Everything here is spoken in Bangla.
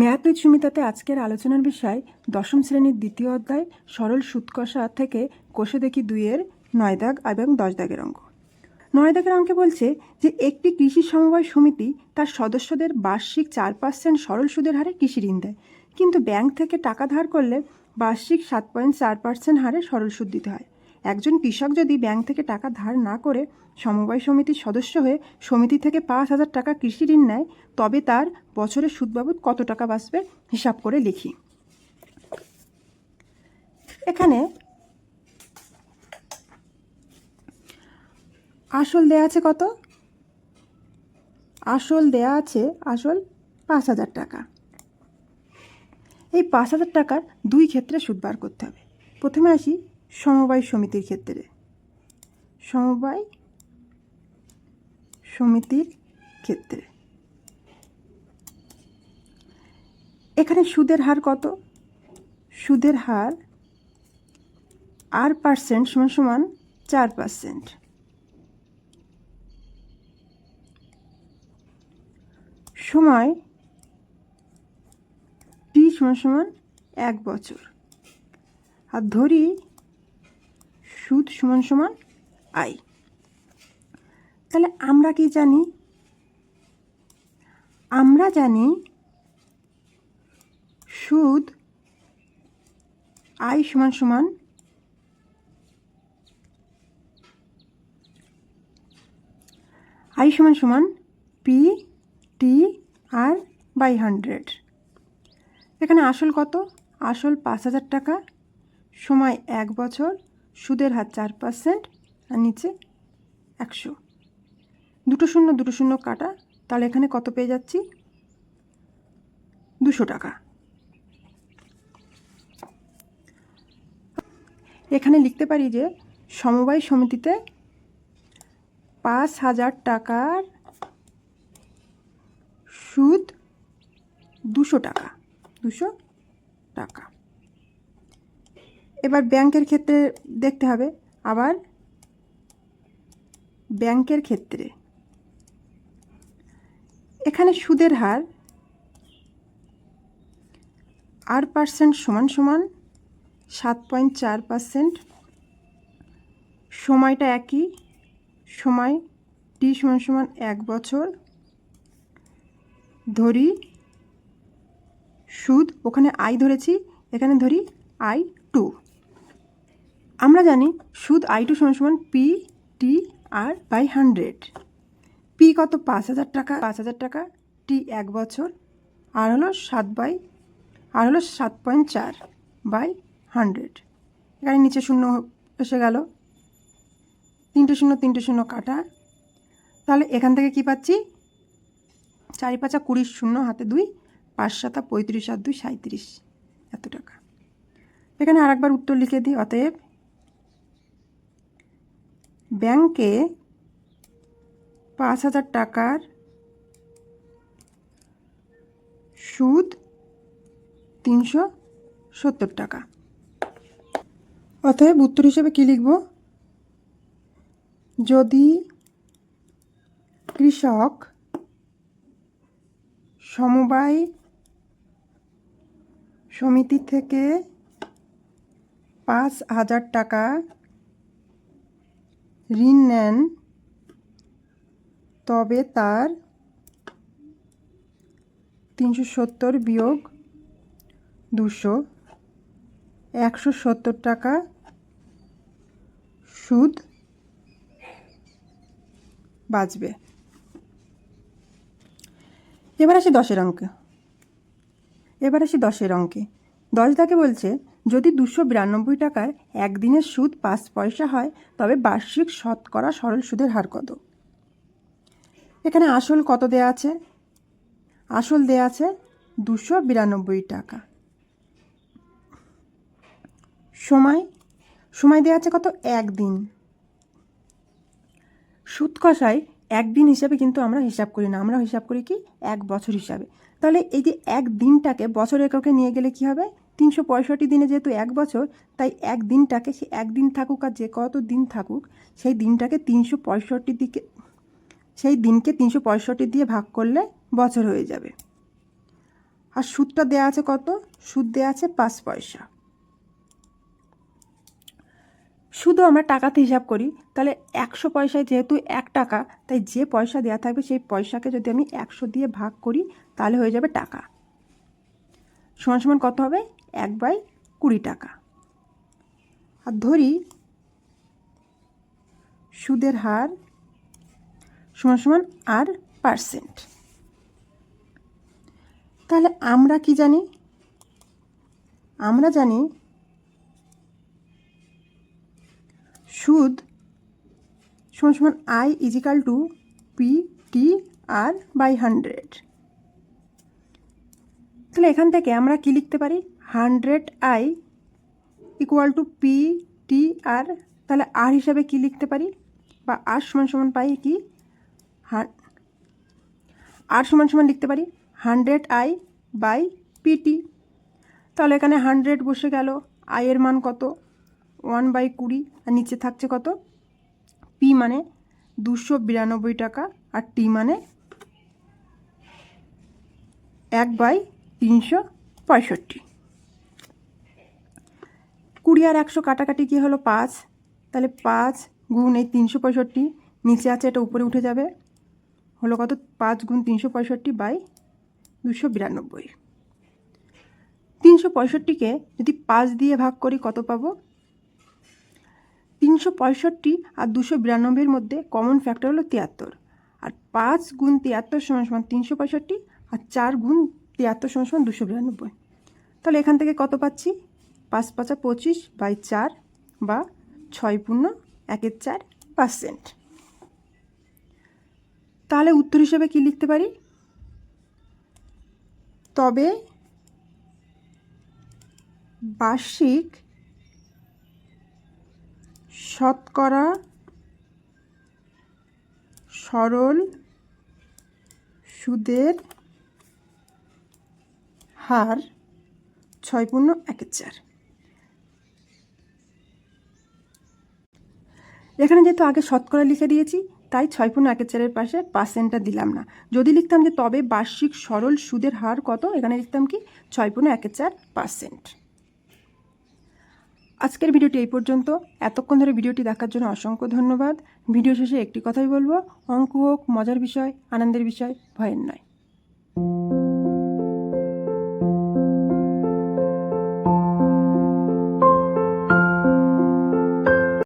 উইথ সুমিতাতে আজকের আলোচনার বিষয় দশম শ্রেণির দ্বিতীয় অধ্যায়, সরল সুৎকষা থেকে কোষে দেখি দুইয়ের নয় দাগ এবং দশ দাগের অঙ্ক। নয় দাগের অঙ্কে বলছে যে একটি কৃষি সমবায় সমিতি তার সদস্যদের বার্ষিক চার পার্সেন্ট সরল সুদের হারে কৃষি ঋণ দেয়। কিন্তু ব্যাংক থেকে টাকা ধার করলে বার্ষিক সাত পয়েন্ট চার পার্সেন্ট হারে সরল সুদ দিতে হয়। একজন কৃষক যদি ব্যাংক থেকে টাকা ধার না করে সমবায় সমিতির সদস্য হয়ে সমিতি থেকে পাঁচ হাজার টাকা কৃষি ঋণ নেয়, তবে তার বছরের সুদ বাবদ কত টাকা বাঁচবে হিসাব করে লিখি। এখানে আসল দেয়া আছে কত? আসল দেয়া আছে আসল পাঁচ হাজার টাকা। এই পাঁচ হাজার টাকার দুই ক্ষেত্রে সুদ বার করতে হবে। প্রথমে আসি সমবায় সমিতির ক্ষেত্রে। সমবায় সমিতির ক্ষেত্রে। এখানে সুদের হার কত? সুদের হার আর পার্সেন্ট সমান সমান চার পার্সেন্ট। সময় টি সমান সমান এক বছর। আর ধরি সুদ সমান সমান আই তাহলে আমরা কি জানি? আমরা জানি সুদ আই সমান সমান আই সমান সমান P T R by hundred এখানে আসল কত? আসল পাঁচ হাজার টাকা সময় এক বছর সুদের হার চার পার্সেন্ট আর নিচে একশো। দুটো শূন্য দুটো শূন্য কাটা, তাহলে এখানে কত পেয়ে যাচ্ছি? দুশো টাকা। এখানে লিখতে পারি যে সমবায় সমিতিতে পাঁচ হাজার টাকার সুদ দুশো টাকা দুশো টাকা। এবার ব্যাংকের ক্ষেত্রে দেখতে হবে। আবার ব্যাংকের ক্ষেত্রে। এখানে সুদের হার আর পার্সেন্ট সমান সমান সাত পয়েন্ট চার পার্সেন্ট। সময়টা একই। সময় টি সমান সমান এক বছর। ধরি সুদ, ওখানে আই ধরেছি, এখানে ধরি আই টু। আমরা জানি সুদ আই টু সমান সমান P T R by hundred. P কত? পাঁচ হাজার টাকা। পাঁচ হাজার টাকা। টি এক বছর। আর হলো সাত বাই, আর হলো সাত পয়েন্ট চার বাই হান্ড্রেড। এখানে নিচে শূন্য এসে গেল। তিনটে শূন্য তিনটে শূন্য কাটা। তাহলে এখান থেকে কি পাচ্ছি? চারি পাঁচা কুড়ি শূন্য, হাতে দুই, পাঁচ সাতা পঁয়ত্রিশ আর দুই সাঁত্রিশ এত টাকা। এখানে আরেকবার উত্তর লিখে দিই, অতএব ব্যাংকে পাঁচ হাজার টাকার সুদ তিনশো সত্তর টাকা। অতএব উত্তর হিসেবে কী লিখব? যদি কৃষক সমবায় সমিতি থেকে পাঁচ হাজার টাকা ঋণ নেন, তবে তার তিনশো সত্তর বিয়োগ দুশো একশো সত্তর টাকা সুদ বাঁচবে। এবার আসি দশের অঙ্কে। এবার আসি দশের অঙ্কে। দশ দাগে বলছে যদি দুশো বিরানব্বই টাকায় একদিনের সুদ পাঁচ পয়সা হয়, তবে বার্ষিক শতকরা সরল সুদের হার কত? এখানে আসল কত দেয়া আছে? আসল দেয়া আছে দুশো বিরানব্বই টাকা। সময়? সময় দেওয়া আছে কত? একদিন। সুদ কষায় একদিন হিসাবে কিন্তু আমরা হিসাব করি না। আমরা হিসাব করি কি? এক বছর হিসাবে। তাহলে এই যে এক দিনটাকে বছর এককে নিয়ে গেলে কি হবে? তিনশো পঁয়ষট্টি দিনে যেহেতু এক বছর, তাই এক দিনটাকে সে একদিন থাকুক আর যে কত দিন থাকুক, সেই দিনটাকে তিনশো পঁয়ষট্টি দিকে, সেই দিনকে তিনশো পঁয়ষট্টি দিয়ে ভাগ করলে বছর হয়ে যাবে। আর সুদটা দেওয়া আছে কত? সুদ দেওয়া আছে পাঁচ পয়সা। শুধু আমরা টাকাতে হিসাব করি, তাহলে একশো পয়সায় যেহেতু এক টাকা, তাই যে পয়সা দেওয়া থাকবে সেই পয়সাকে যদি আমি একশো দিয়ে ভাগ করি, তাহলে হয়ে যাবে টাকা। সমান সমান কত হবে? এক বাই কুড়ি টাকা। আর ধরি, সুদের হার সমান সমান আর পার্সেন্ট। তাহলে আমরা কি জানি? আমরা জানি সুদ সমান সমান I equal to P T R by hundred তাহলে এখান থেকে আমরা কি লিখতে পারি? Hundred I equal to P T R, তাহলে আর হিসাবে কি লিখতে পারি? বা আর সমান সমান পাই কি? আর সমান সমান লিখতে পারি? হান্ড্রেড আই বাই পিটি তাহলে এখানে হান্ড্রেড বসে গেল। আয়ের মান কত? ওয়ান বাই কুড়ি। আর নিচে থাকছে কত? পি মানে দুশো বিরানব্বই টাকা। আর টি মানে এক বাই তিনশো পঁয়ষট্টি। কুড়ি আর একশো কাটাকাটি কী হলো পাঁচ? তাহলে পাঁচ গুণ এই তিনশো পঁয়ষট্টি, নিচে আছে এটা উপরে উঠে যাবে। হলো কত? পাঁচ গুণ তিনশো পঁয়ষট্টি বাই দুশো বিরানব্বই। তিনশো পঁয়ষট্টিকে যদি পাঁচ দিয়ে ভাগ করি কত পাবো? তিনশো পঁয়ষট্টি আর দুশো বিরানব্বইয়ের মধ্যে কমন ফ্যাক্টর হলো তিয়াত্তর। আর পাঁচ গুণ তিয়াত্তর সমান সমান তিনশো পঁয়ষট্টি আর চার গুণ তিয়াত্তর সমান সমান দুশো বিরানব্বই। তাহলে এখান থেকে কত পাচ্ছি? পাঁচ পাঁচা পঁচিশ বাই চার বা ছয় পূর্ণ একের চার পার্সেন্ট। তাহলে উত্তর হিসেবে কি লিখতে পারি? তবে বার্ষিক শতকরা সরল সুদের হার ছয় পূর্ণ একের চার। এখানে যেহেতু আগে শতকরা লিখে দিয়েছি, তাই ছয় পূর্ণ একের চারের পাশে পার্সেন্টটা দিলাম না। যদি লিখতাম যে তবে বার্ষিক সরল সুদের হার কত, এখানে লিখতাম কি ছয় পূর্ণ একের চার পার্সেন্ট। আজকের ভিডিওটি এই পর্যন্ত। এতক্ষণ ধরে ভিডিওটি দেখার জন্য অসংখ্য ধন্যবাদ। ভিডিও শেষে একটি কথাই বলব, অঙ্ক হোক, মজার বিষয়, আনন্দের বিষয়, ভয়ের নয়।